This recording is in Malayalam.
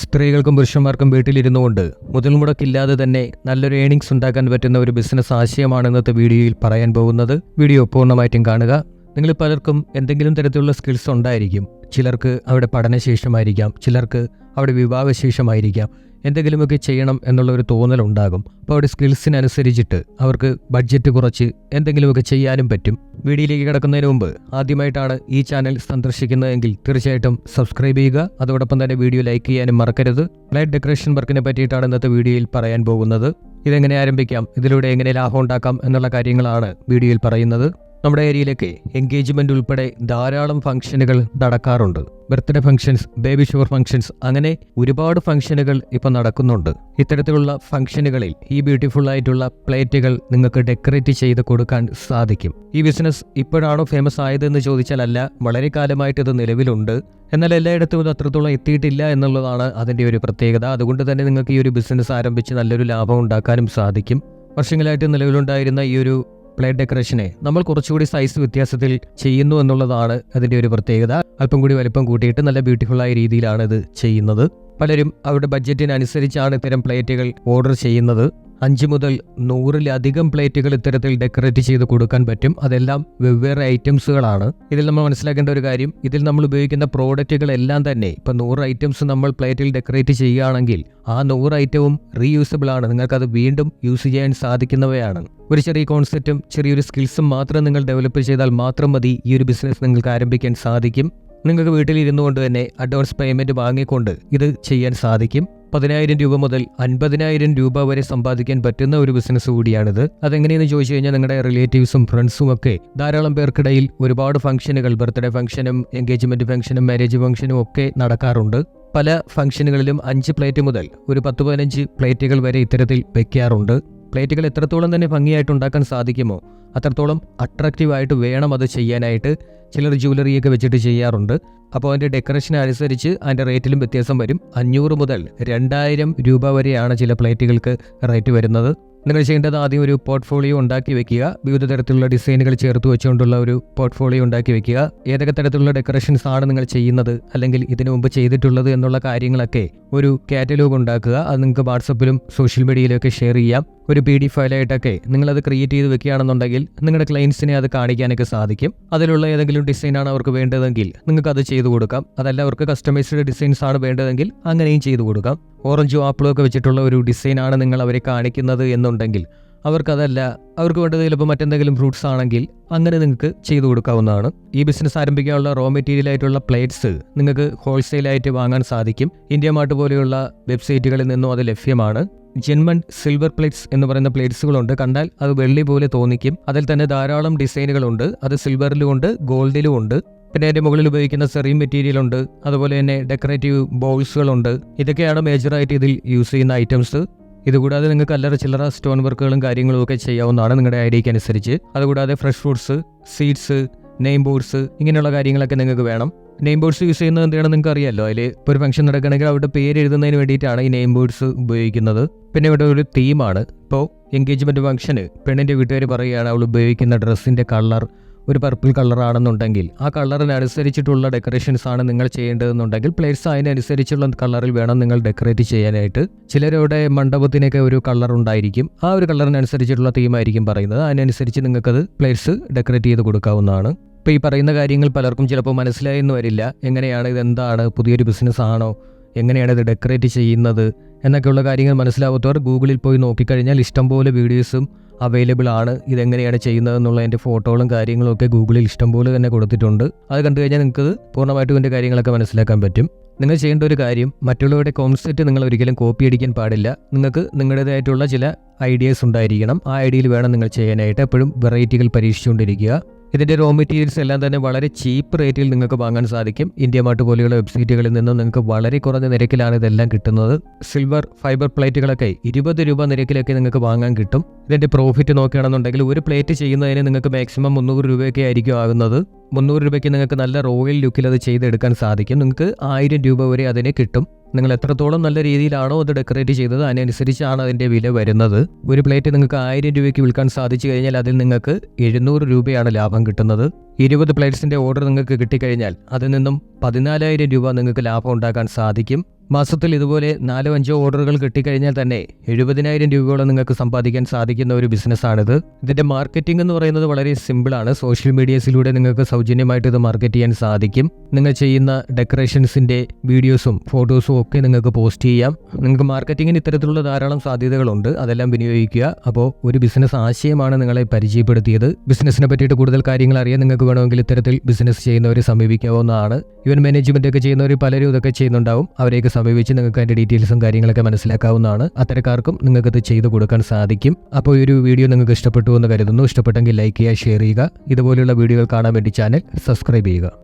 സ്ത്രീകൾക്കും പുരുഷന്മാർക്കും വീട്ടിലിരുന്നു കൊണ്ട് മുതൽ മുടക്കില്ലാതെ തന്നെ നല്ലൊരു ഏണിങ്സ് ഉണ്ടാക്കാൻ പറ്റുന്ന ഒരു ബിസിനസ് ആശയമാണ് ഇന്നത്തെ വീഡിയോയിൽ പറയാൻ പോകുന്നത് വീഡിയോ പൂർണമായിട്ടും കാണുക. നിങ്ങൾ പലർക്കും എന്തെങ്കിലും തരത്തിലുള്ള സ്കിൽസ് ഉണ്ടായിരിക്കും. ചിലർക്ക് അവിടെ പഠനശേഷമായിരിക്കാം. ചിലർക്ക് അവിടെ വിവാഹശേഷമായിരിക്കാം. എന്തെങ്കിലുമൊക്കെ ചെയ്യണം എന്നുള്ള ഒരു തോന്നലുണ്ടാകും. അപ്പോൾ അവരുടെ സ്കിൽസിനനുസരിച്ചിട്ട് അവർക്ക് ബഡ്ജറ്റ് കുറച്ച് എന്തെങ്കിലുമൊക്കെ ചെയ്യാനും പറ്റും. വീഡിയോയിലേക്ക് കിടക്കുന്നതിന് മുമ്പ് ആദ്യമായിട്ടാണ് ഈ ചാനൽ സന്ദർശിക്കുന്നതെങ്കിൽ തീർച്ചയായിട്ടും സബ്സ്ക്രൈബ് ചെയ്യുക. അതോടൊപ്പം തന്നെ വീഡിയോ ലൈക്ക് ചെയ്യാനും മറക്കരുത്. ലൈറ്റ് ഡെക്കറേഷൻ വർക്കിനെ പറ്റിയിട്ടാണ് ഇന്നത്തെ വീഡിയോയിൽ പറയാൻ പോകുന്നത്. ഇതെങ്ങനെ ആരംഭിക്കാം? ഇതിലൂടെ എങ്ങനെ ലാഭം ഉണ്ടാക്കാം? എന്നുള്ള കാര്യങ്ങളാണ് വീഡിയോയിൽ പറയുന്നത്. നമ്മുടെ ഏരിയയിലൊക്കെ എൻഗേജ്മെന്റ് ഉൾപ്പെടെ ധാരാളം ഫംഗ്ഷനുകൾ നടക്കാറുണ്ട്. Birthday functions baby shower functions അങ്ങനെ ഒരുപാട് ഫംഗ്ഷനുകൾ ഇപ്പോൾ നടക്കുന്നുണ്ട്. ഇത്തരത്തിലുള്ള ഫംഗ്ഷനുകളിൽ ഈ ബ്യൂട്ടിഫുൾ ആയിട്ടുള്ള പ്ലേറ്റുകൾ നിങ്ങൾക്ക് ഡെക്കറേറ്റ് ചെയ്ത് കൊടുക്കാൻ സാധിക്കും. ഈ ബിസിനസ് ഇപ്പോഴാണോ ഫേമസ് ആയതെന്ന് ചോദിച്ചാലല്ല വളരെ കാലമായിട്ട് ഇത് നിലവിലുണ്ട്. എന്നാൽ എല്ലായിടത്തും ഇത് അത്രത്തോളം എത്തിയിട്ടില്ല എന്നുള്ളതാണ് അതിന്റെ ഒരു പ്രത്യേകത. അതുകൊണ്ട് തന്നെ നിങ്ങൾക്ക് ഈ ഒരു ബിസിനസ് ആരംഭിച്ച് നല്ലൊരു ലാഭം ഉണ്ടാക്കാനും സാധിക്കും. വർഷങ്ങളായിട്ട് നിലവിലുണ്ടായിരുന്ന ഈ ഒരു പ്ലേറ്റ് ഡെക്കറേഷനെ നമ്മൾ കുറച്ചുകൂടി സൈസ് വ്യത്യാസത്തിൽ ചെയ്യുന്നു എന്നുള്ളതാണ് അതിന്റെ ഒരു പ്രത്യേകത. അല്പം കൂടി വലിപ്പം കൂട്ടിയിട്ട് നല്ല ബ്യൂട്ടിഫുൾ ആയ രീതിയിലാണ് ഇത് ചെയ്യുന്നത്. പലരും അവരുടെ ബഡ്ജറ്റിനനുസരിച്ചാണ് ഇത്തരം പ്ലേറ്റുകൾ ഓർഡർ ചെയ്യുന്നത്. അഞ്ച് മുതൽ നൂറിലധികം പ്ലേറ്റുകൾ ഇത്തരത്തിൽ ഡെക്കറേറ്റ് ചെയ്ത് കൊടുക്കാൻ പറ്റും. അതെല്ലാം വെവ്വേറെ ഐറ്റംസുകളാണ്. ഇതിൽ നമ്മൾ മനസ്സിലാക്കേണ്ട ഒരു കാര്യം ഇതിൽ നമ്മൾ ഉപയോഗിക്കുന്ന പ്രോഡക്റ്റുകളെല്ലാം തന്നെ ഇപ്പം നൂറ് ഐറ്റംസ് നമ്മൾ പ്ലേറ്റിൽ ഡെക്കറേറ്റ് ചെയ്യുകയാണെങ്കിൽ ആ നൂറ് ഐറ്റവും റീയൂസബിൾ ആണ്. നിങ്ങൾക്കത് വീണ്ടും യൂസ് ചെയ്യാൻ സാധിക്കുന്നവയാണ്. ഒരു ചെറിയ കോൺസെപ്റ്റും ചെറിയൊരു സ്കിൽസും മാത്രം നിങ്ങൾ ഡെവലപ്പ് ചെയ്താൽ മാത്രം മതി ഈ ഒരു ബിസിനസ് നിങ്ങൾക്ക് ആരംഭിക്കാൻ സാധിക്കും. നിങ്ങൾക്ക് വീട്ടിലിരുന്നു കൊണ്ട് തന്നെ അഡ്വാൻസ് പേയ്മെന്റ് വാങ്ങിക്കൊണ്ട് ഇത് ചെയ്യാൻ സാധിക്കും. പതിനായിരം രൂപ മുതൽ അൻപതിനായിരം രൂപ വരെ സമ്പാദിക്കാൻ പറ്റുന്ന ഒരു ബിസിനസ് കൂടിയാണിത്. അതെങ്ങനെയെന്ന് ചോദിച്ചു കഴിഞ്ഞാൽ നിങ്ങളുടെ റിലേറ്റീവ്സും ഫ്രണ്ട്സും ഒക്കെ ധാരാളം പേർക്കിടയിൽ ഒരുപാട് ഫംഗ്ഷനുകൾ ബർത്ത്ഡേ ഫംഗ്ഷനും എൻഗേജ്മെന്റ് ഫംഗ്ഷനും മാരേജ് ഫംഗ്ഷനും ഒക്കെ നടക്കാറുണ്ട്. പല ഫംഗ്ഷനുകളിലും അഞ്ച് പ്ലേറ്റ് മുതൽ ഒരു പത്ത് പതിനഞ്ച് പ്ലേറ്റുകൾ വരെ ഇത്തരത്തിൽ വെക്കാറുണ്ട്. പ്ലേറ്റുകൾ എത്രത്തോളം തന്നെ ഭംഗിയായിട്ട് ഉണ്ടാക്കാൻ സാധിക്കുമോ അത്രത്തോളം അട്രാക്റ്റീവായിട്ട് വേണം അത് ചെയ്യാനായിട്ട്. ചിലർ ജ്വല്ലറിയൊക്കെ വെച്ചിട്ട് ചെയ്യാറുണ്ട്. അപ്പോൾ അതിന്റെ ഡെക്കറേഷൻ അനുസരിച്ച് അതിന്റെ റേറ്റിലും വ്യത്യാസം വരും. അഞ്ഞൂറ് മുതൽ രണ്ടായിരം രൂപ വരെയാണ് ചില പ്ലേറ്റുകൾക്ക് റേറ്റ് വരുന്നത്. നിങ്ങൾ ചെയ്യേണ്ടത് ആദ്യം ഒരു പോർട്ട്ഫോളിയോ ഉണ്ടാക്കി വെക്കുക. വിവിധ തരത്തിലുള്ള ഡിസൈനുകൾ ചേർത്ത് വെച്ചുകൊണ്ടുള്ള ഒരു പോർട്ട്ഫോളിയോ ഉണ്ടാക്കി വെക്കുക. ഏതൊക്കെ തരത്തിലുള്ള ഡെക്കറേഷൻസ് ആണ് നിങ്ങൾ ചെയ്യുന്നത് അല്ലെങ്കിൽ ഇതിനു മുമ്പ് ചെയ്തിട്ടുള്ളത് എന്നുള്ള കാര്യങ്ങളൊക്കെ ഒരു കാറ്റലോഗ് ഉണ്ടാക്കുക. അത് നിങ്ങൾക്ക് വാട്സപ്പിലും സോഷ്യൽ മീഡിയയിലൊക്കെ ഷെയർ ചെയ്യാം. ഒരു പി ഡി ഫയലായിട്ടൊക്കെ നിങ്ങളത് ക്രിയേറ്റ് ചെയ്ത് വെക്കുകയാണെന്നുണ്ടെങ്കിൽ നിങ്ങളുടെ ക്ലയൻസിനെ അത് കാണിക്കാനൊക്കെ സാധിക്കും. അതിലുള്ള ഏതെങ്കിലും ഡിസൈനാണ് അവർക്ക് വേണ്ടതെങ്കിൽ നിങ്ങൾക്ക് അത് ചെയ്തു കൊടുക്കാം. അതല്ല അവർക്ക് കസ്റ്റമൈസ്ഡ് ഡിസൈൻസ് ആണ് വേണ്ടതെങ്കിൽ അങ്ങനെയും ചെയ്തു കൊടുക്കാം. ഓറഞ്ചും ആപ്പിളും ഒക്കെ വെച്ചിട്ടുള്ള ഒരു ഡിസൈനാണ് നിങ്ങൾ അവരെ കാണിക്കുന്നത് എന്നുണ്ടെങ്കിൽ അവർക്കതല്ല അവർക്ക് വേണ്ടത് ചിലപ്പോൾ മറ്റെന്തെങ്കിലും ഫ്രൂട്ട്സ് ആണെങ്കിൽ അങ്ങനെ നിങ്ങൾക്ക് ചെയ്തു കൊടുക്കാവുന്നതാണ്. ഈ ബിസിനസ് ആരംഭിക്കാനുള്ള റോ മെറ്റീരിയൽ ആയിട്ടുള്ള പ്ലേറ്റ്സ് നിങ്ങൾക്ക് ഹോൾസെയിലായിട്ട് വാങ്ങാൻ സാധിക്കും. ഇന്ത്യ മാർട്ട് പോലെയുള്ള വെബ്സൈറ്റുകളിൽ നിന്നും അത് ലഭ്യമാണ്. ജെന്മൺ സിൽവർ പ്ലേറ്റ്സ് എന്ന് പറയുന്ന പ്ലേറ്റ്സുകളുണ്ട്. കണ്ടാൽ അത് വെള്ളി പോലെ തോന്നിക്കും. അതിൽ തന്നെ ധാരാളം ഡിസൈനുകളുണ്ട്. അത് സിൽവറിലും ഉണ്ട് ഗോൾഡിലും ഉണ്ട്. പിന്നെ അതിന്റെ മുകളിൽ ഉപയോഗിക്കുന്ന സെറിയും മെറ്റീരിയൽ ഉണ്ട്. അതുപോലെ തന്നെ ഡെക്കറേറ്റീവ് ബോൾസുകളുണ്ട്. ഇതൊക്കെയാണ് മേജറായിട്ട് ഇതിൽ യൂസ് ചെയ്യുന്ന ഐറ്റംസ്. ഇതുകൂടാതെ നിങ്ങൾക്ക് അല്ലറ ചില്ലറ സ്റ്റോൺ വർക്കുകളും കാര്യങ്ങളും ഒക്കെ ചെയ്യാവുന്നതാണ് നിങ്ങളുടെ ഐഡിയയ്ക്ക് അനുസരിച്ച്. അതുകൂടാതെ fresh fruits seeds name boards ഇങ്ങനെയുള്ള കാര്യങ്ങളൊക്കെ നിങ്ങൾക്ക് വേണം. നെയിം ബോർഡ്സ് യൂസ് ചെയ്യുന്നത് എന്തിനാണെന്ന് നിങ്ങൾക്ക് അറിയാമല്ലോ അതിൽ ഇപ്പോൾ ഒരു ഫംഗ്ഷൻ നടക്കുകയാണെങ്കിൽ അവിടെ പേര് എഴുതുന്നതിന് വേണ്ടിയിട്ടാണ് ഈ നെയിം ബോർഡ്സ് ഉപയോഗിക്കുന്നത്. പിന്നെ ഇവിടെ ഒരു തീമാണ് ഇപ്പോൾ എൻഗേജ്മെന്റ് ഫംഗ്ഷന് പെണ്ണിന്റെ വീട്ടുകാർ പറയുകയാണ് അവൾ ഉപയോഗിക്കുന്ന ഡ്രസ്സിന്റെ കളർ ഒരു പർപ്പിൾ കളറാണെന്നുണ്ടെങ്കിൽ ആ കളറിനനുസരിച്ചിട്ടുള്ള ഡെക്കറേഷൻസ് ആണ് നിങ്ങൾ ചെയ്യേണ്ടതെന്നുണ്ടെങ്കിൽ പ്ലേറ്റ്സ് അതിനനുസരിച്ചുള്ള കളറിൽ വേണം നിങ്ങൾ ഡെക്കറേറ്റ് ചെയ്യാനായിട്ട്. ചിലരുടെ മണ്ഡപത്തിനൊക്കെ ഒരു കളർ ഉണ്ടായിരിക്കും. ആ ഒരു കളറിനനുസരിച്ചിട്ടുള്ള തീമായിരിക്കും പറയുന്നത്. അതിനനുസരിച്ച് നിങ്ങൾക്കത് പ്ലേസ് ഡെക്കറേറ്റ് ചെയ്ത് കൊടുക്കാവുന്നതാണ്. ഇപ്പോൾ ഈ പറയുന്ന കാര്യങ്ങൾ പലർക്കും ചിലപ്പോൾ മനസ്സിലായെന്ന് വരില്ല. എങ്ങനെയാണ് ഇതെന്താണ്? പുതിയൊരു ബിസിനസ് ആണോ? എങ്ങനെയാണ് ഇത് ഡെക്കറേറ്റ് ചെയ്യുന്നത്? എന്നൊക്കെയുള്ള കാര്യങ്ങൾ മനസ്സിലാവാത്തവർ ഗൂഗിളിൽ പോയി നോക്കിക്കഴിഞ്ഞാൽ ഇഷ്ടംപോലെ വീഡിയോസും അവൈലബിൾ ആണ്. ഇതെങ്ങനെയാണ് ചെയ്യുന്നത് എന്നുള്ള എന്റെ ഫോട്ടോകളും കാര്യങ്ങളും ഒക്കെ ഗൂഗിളിൽ ഇഷ്ടംപോലെ തന്നെ കൊടുത്തിട്ടുണ്ട്. അത് കണ്ടു കഴിഞ്ഞാൽ നിങ്ങൾക്ക് പൂർണമായിട്ടും ഇതിന്റെ കാര്യങ്ങളൊക്കെ മനസ്സിലാക്കാൻ പറ്റും. നിങ്ങൾ ചെയ്യേണ്ട ഒരു കാര്യം മറ്റുള്ളവരുടെ കോൺസെപ്റ്റ് നിങ്ങൾ ഒരിക്കലും കോപ്പി അടിക്കാൻ പാടില്ല. നിങ്ങൾക്ക് നിങ്ങളുടേതായിട്ടുള്ള ചില ഐഡിയാസ് ഉണ്ടായിരിക്കണം. ആ ഐഡിയയിൽ വേണം നിങ്ങൾ ചെയ്യാനായിട്ട്. എപ്പോഴും വെറൈറ്റികൾ പരീക്ഷിച്ചുകൊണ്ടിരിക്കുക. ഇതിന്റെ റോ മെറ്റീരിയൽസ് എല്ലാം തന്നെ വളരെ ചീപ്പ് റേറ്റിൽ നിങ്ങൾക്ക് വാങ്ങാൻ സാധിക്കും. ഇന്ത്യ മാർട്ട് പോലെയുള്ള വെബ്സൈറ്റുകളിൽ നിന്നും നിങ്ങൾക്ക് വളരെ കുറഞ്ഞ നിരക്കിലാണ് ഇതെല്ലാം കിട്ടുന്നത്. സിൽവർ ഫൈബർ പ്ലേറ്റുകളൊക്കെ ഇരുപത് രൂപ നിരക്കിലൊക്കെ നിങ്ങൾക്ക് വാങ്ങാൻ കിട്ടും. ഇതിന്റെ പ്രോഫിറ്റ് നോക്കുകയാണെന്നുണ്ടെങ്കിൽ ഒരു പ്ലേറ്റ് ചെയ്യുന്നതിന് നിങ്ങൾക്ക് മാക്സിമം മുന്നൂറ് രൂപയൊക്കെ ആയിരിക്കും ആകുന്നത്. മുന്നൂറ് രൂപയ്ക്ക് നിങ്ങൾക്ക് നല്ല റോയൽ ലുക്കിൽ അത് ചെയ്തെടുക്കാൻ സാധിക്കും. നിങ്ങൾക്ക് ആയിരം രൂപ വരെ അതിന് കിട്ടും. നിങ്ങൾ എത്രത്തോളം നല്ല രീതിയിലാണോ അത് ഡെക്കറേറ്റ് ചെയ്തത് അതിനനുസരിച്ചാണ് അതിന്റെ വില വരുന്നത്. ഒരു പ്ലേറ്റ് നിങ്ങൾക്ക് ആയിരം രൂപയ്ക്ക് വിൽക്കാൻ സാധിച്ചു കഴിഞ്ഞാൽ അതിൽ നിങ്ങൾക്ക് എഴുന്നൂറ് രൂപയാണ് ലാഭം കിട്ടുന്നത്. ഇരുപത് പ്ലേറ്റ്സിന്റെ ഓർഡർ നിങ്ങൾക്ക് കിട്ടിക്കഴിഞ്ഞാൽ അതിൽ നിന്നും പതിനാലായിരം രൂപ നിങ്ങൾക്ക് ലാഭം ഉണ്ടാക്കാൻ സാധിക്കും. മാസത്തിൽ ഇതുപോലെ നാലോ അഞ്ചോ ഓർഡറുകൾ കിട്ടിക്കഴിഞ്ഞാൽ തന്നെ എഴുപതിനായിരം രൂപയോളം നിങ്ങൾക്ക് സമ്പാദിക്കാൻ സാധിക്കുന്ന ഒരു ബിസിനസ്സാണിത്. ഇതിന്റെ മാർക്കറ്റിംഗ് എന്ന് പറയുന്നത് വളരെ സിമ്പിളാണ്. സോഷ്യൽ മീഡിയസിലൂടെ നിങ്ങൾക്ക് സൗജന്യമായിട്ട് ഇത് മാർക്കറ്റ് ചെയ്യാൻ സാധിക്കും. നിങ്ങൾ ചെയ്യുന്ന ഡെക്കറേഷൻസിന്റെ വീഡിയോസും ഫോട്ടോസും ഒക്കെ നിങ്ങൾക്ക് പോസ്റ്റ് ചെയ്യാം. നിങ്ങൾക്ക് മാർക്കറ്റിങ്ങിന് ഇത്തരത്തിലുള്ള ധാരാളം സാധ്യതകളുണ്ട്. അതെല്ലാം വിനിയോഗിക്കുക. അപ്പോൾ ഒരു ബിസിനസ് ആശയമാണ് നിങ്ങളെ പരിചയപ്പെടുത്തിയത്. ബിസിനസ്സിനെ പറ്റിയിട്ട് കൂടുതൽ കാര്യങ്ങൾ അറിയാൻ നിങ്ങൾക്ക് വേണമെങ്കിൽ ഇത്തരത്തിൽ ബിസിനസ് ചെയ്യുന്നവരെ സമീപിക്കാവുന്നതാണ്. ഇവൻ മാനേജ്മെന്റ് ഒക്കെ ചെയ്യുന്നവർ പലരും ഇതൊക്കെ ചെയ്യുന്നുണ്ടാവും. അവരെയൊക്കെ സമീപിച്ച് നിങ്ങൾക്ക് അതിന്റെ ഡീറ്റെയിൽസും കാര്യങ്ങളൊക്കെ മനസ്സിലാക്കാവുന്നതാണ്. അത്തരക്കാർക്കും ഇത് ചെയ്തു കൊടുക്കാൻ സാധിക്കും. അപ്പോൾ ഈ ഒരു വീഡിയോ നിങ്ങൾക്ക് ഇഷ്ടപ്പെട്ടു എന്ന് കരുതുന്നു. ഇഷ്ടപ്പെട്ടെങ്കിൽ ലൈക്ക് ചെയ്യുക ഷെയർ ചെയ്യുക. ഇതുപോലെയുള്ള വീഡിയോകൾ കാണാൻ വേണ്ടി ചാനൽ സബ്സ്ക്രൈബ് ചെയ്യുക.